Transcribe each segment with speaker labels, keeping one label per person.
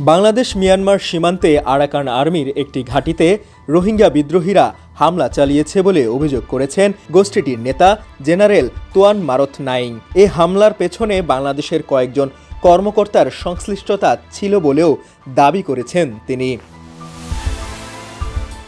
Speaker 1: Bangladesh Myanmar সীমান্তে Arakan আর্মির একটি ঘাঁটিতে রোহিঙ্গা বিদ্রোহীরা হামলা চালিয়েছে বলে অভিযোগ করেছেন গোষ্ঠীটির নেতা জেনারেল তোয়ান মারথ নাইং। এ হামলার পেছনে বাংলাদেশের কয়েকজন কর্মকর্তার সংশ্লিষ্টতা ছিল বলেও দাবি করেছেন তিনি।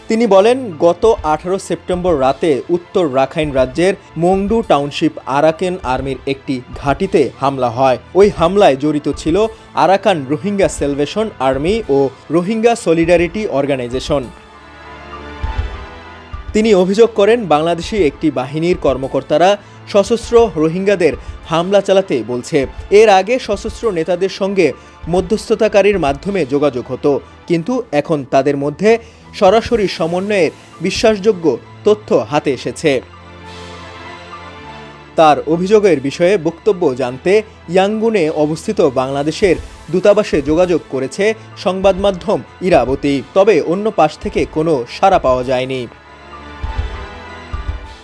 Speaker 1: তিনি বলেন, গত আঠারো সেপ্টেম্বর রাতে উত্তর রাখাইন রাজ্যের মংডু টাউনশিপ আরাকেন আর্মির একটি ঘাঁটিতে হামলা হয়। ওই হামলায় জড়িত ছিল আরাকান রোহিঙ্গা সেলভেশন আর্মি ও রোহিঙ্গা সলিডারিটি অর্গানাইজেশন। তিনি অভিযোগ করেন, বাংলাদেশি একটি বাহিনীর কর্মকর্তারা সশস্ত্র রোহিঙ্গাদের হামলা চালাতে বলছে। এর আগে সশস্ত্র নেতাদের সঙ্গে মধ্যস্থতাকারীর মাধ্যমে যোগাযোগ হতো, কিন্তু এখন তাদের মধ্যে সরাসরি সমন্বয়ের বিশ্বাসযোগ্য তথ্য হাতে এসেছে। তার অভিযোগের বিষয়ে বক্তব্য জানতে ইয়াঙ্গুনে অবস্থিত বাংলাদেশের দূতাবাসে যোগাযোগ করেছে সংবাদ মাধ্যম ইরাবতী, তবে অন্য পাশ থেকে কোনো সাড়া পাওয়া যায়নি।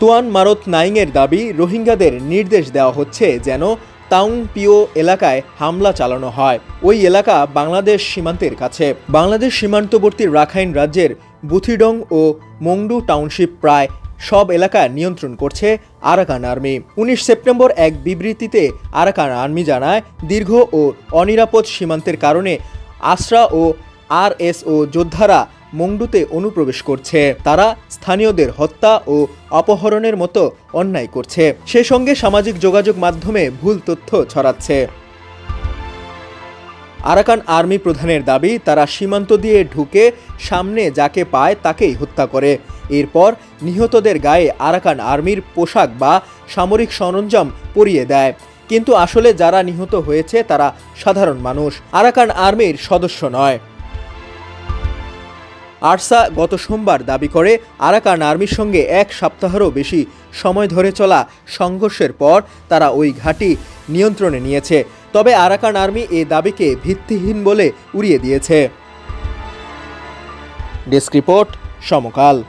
Speaker 1: তোয়ান মারত নাইংয়ের দাবি, রোহিঙ্গাদের নির্দেশ দেওয়া হচ্ছে যেন তাউং পিও এলাকায় হামলা চালানো হয়। ওই এলাকা বাংলাদেশ সীমান্তের কাছে। বাংলাদেশ সীমান্তবর্তী রাখাইন রাজ্যের বুথিডং ও মংডু টাউনশিপ প্রায় সব এলাকা নিয়ন্ত্রণ করছে আরাকান আর্মি। উনিশ সেপ্টেম্বর এক বিবৃতিতে আরাকান আর্মি জানায়, দীর্ঘ ও অনিরাপদ সীমান্তের কারণে আশ্রা ও আরএসও যোদ্ধারা মংডুতে অনুপ্রবেশ করছে। তারা স্থানীয়দের হত্যা ও অপহরণের মতো অন্যায় করছে। সে সঙ্গে সামাজিক যোগাযোগ মাধ্যমে ভুল তথ্য ছড়াচ্ছে। আরাকান আর্মি প্রধানের দাবি, তারা সীমান্ত দিয়ে ঢুকে সামনে যাকে পায় তাকেই হত্যা করে। এরপর নিহতদের গায়ে আরাকান আর্মির পোশাক বা সামরিক সরঞ্জাম পরিয়ে দেয়। কিন্তু আসলে যারা নিহত হয়েছে তারা সাধারণ মানুষ। আরাকান আর্মির সদস্য নয়। আরসা গত সোমবার দাবি করে, আরাকান আর্মির সঙ্গে এক সপ্তাহেরও বেশি সময় ধরে চলা সংঘর্ষের পর তারা ওই ঘাঁটি নিয়ন্ত্রণে নিয়েছে। তবে আরাকান আর্মি এ দাবিকে ভিত্তিহীন বলে উড়িয়ে দিয়েছে। Desk report Samakal.